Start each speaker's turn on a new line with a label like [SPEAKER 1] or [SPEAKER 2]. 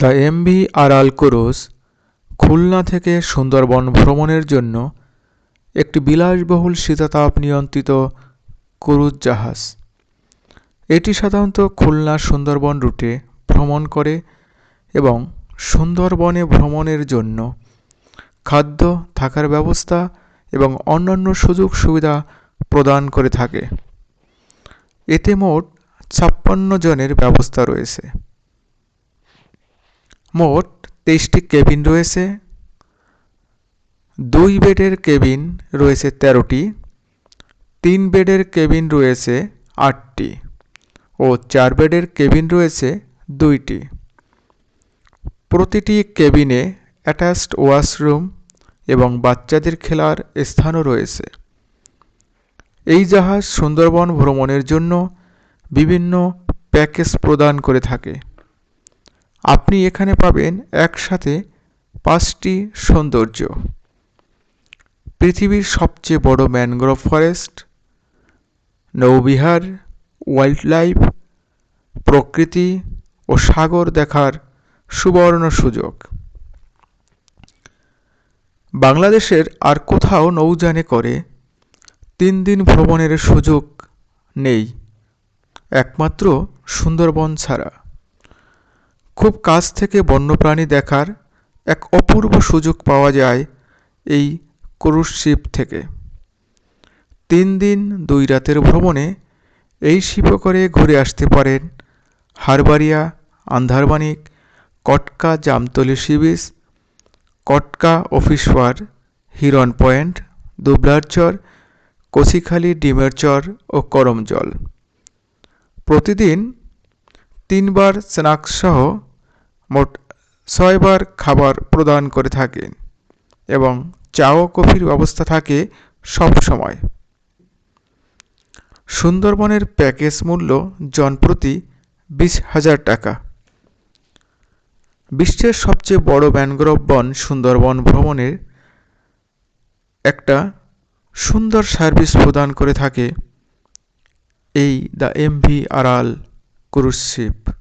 [SPEAKER 1] The MV Aral cruise Khulna থেকে সুন্দরবন ভ্রমণের জন্য একটি বিলাসবহুল শীতাতাপ নিয়ন্ত্রিত ক্রুজ জাহাজ এটি সাধারণত খুলনা সুন্দরবন রুটে ভ্রমণ করে এবং সুন্দরবনে ভ্রমণের জন্য খাদ্য, থাকার ব্যবস্থা এবং অন্যান্য সুযোগ সুবিধা প্রদান করে থাকে। এতে মোট ছাপ্পান্ন জনের ব্যবস্থা রয়েছে। মোট তেইশটি কেবিন রয়েছে। দুই বেডের কেবিন রয়েছে তেরোটি, তিন বেডের কেবিন রয়েছে আটটি ও চার বেডের কেবিন রয়েছে দুইটি। প্রতিটি কেবিনে অ্যাটাচড ওয়াশরুম এবং বাচ্চাদের খেলার স্থানও রয়েছে। এই জাহাজ সুন্দরবন ভ্রমণের জন্য বিভিন্ন প্যাকেজ প্রদান করে থাকে। আপনি এখানে পাবেন একসাথে পাঁচটি সৌন্দর্য। পৃথিবীর সবচেয়ে বড় ম্যানগ্রোভ ফরেস্ট, নৌবিহার ওয়াইল্ড লাইফ প্রকৃতি ও সাগর দেখার সুবর্ণ সুযোগ। বাংলাদেশের আর কোথাও নৌযানে করে তিন দিন ভ্রমণের সুযোগ নেই, একমাত্র সুন্দরবন ছাড়া। খুব কাছ থেকে বন্যপ্রাণী দেখার এক অপূর্ব সুযোগ পাওয়া যায় এই ক্রুজ শিপ থেকে। তিন দিন দুই রাতের ভ্রমণে এই শিপে করে ঘুরে আসতে পারেন হারবাড়িয়া আন্ধারবানিক কটকা জামতলি সি বিচ কটকা অফিসওয়ার হিরন পয়েন্ট, দুবলারচর কচিখালি ডিমের চর ও করমজল। প্রতিদিন তিনবার স্ন্যাক্সসহ মোট ছয়বার খাবার প্রদান করে থাকেন এবং চা ও কফির ব্যবস্থা থাকে সব সময়। সুন্দরবনের প্যাকেজ মূল্য জনপ্রতি বিশ হাজার টাকা। বিশ্বের সবচেয়ে বড় ম্যানগ্রোভ বন সুন্দরবন ভ্রমণের একটা সুন্দর সার্ভিস প্রদান করে থাকে এই the M V Aral cruise ship.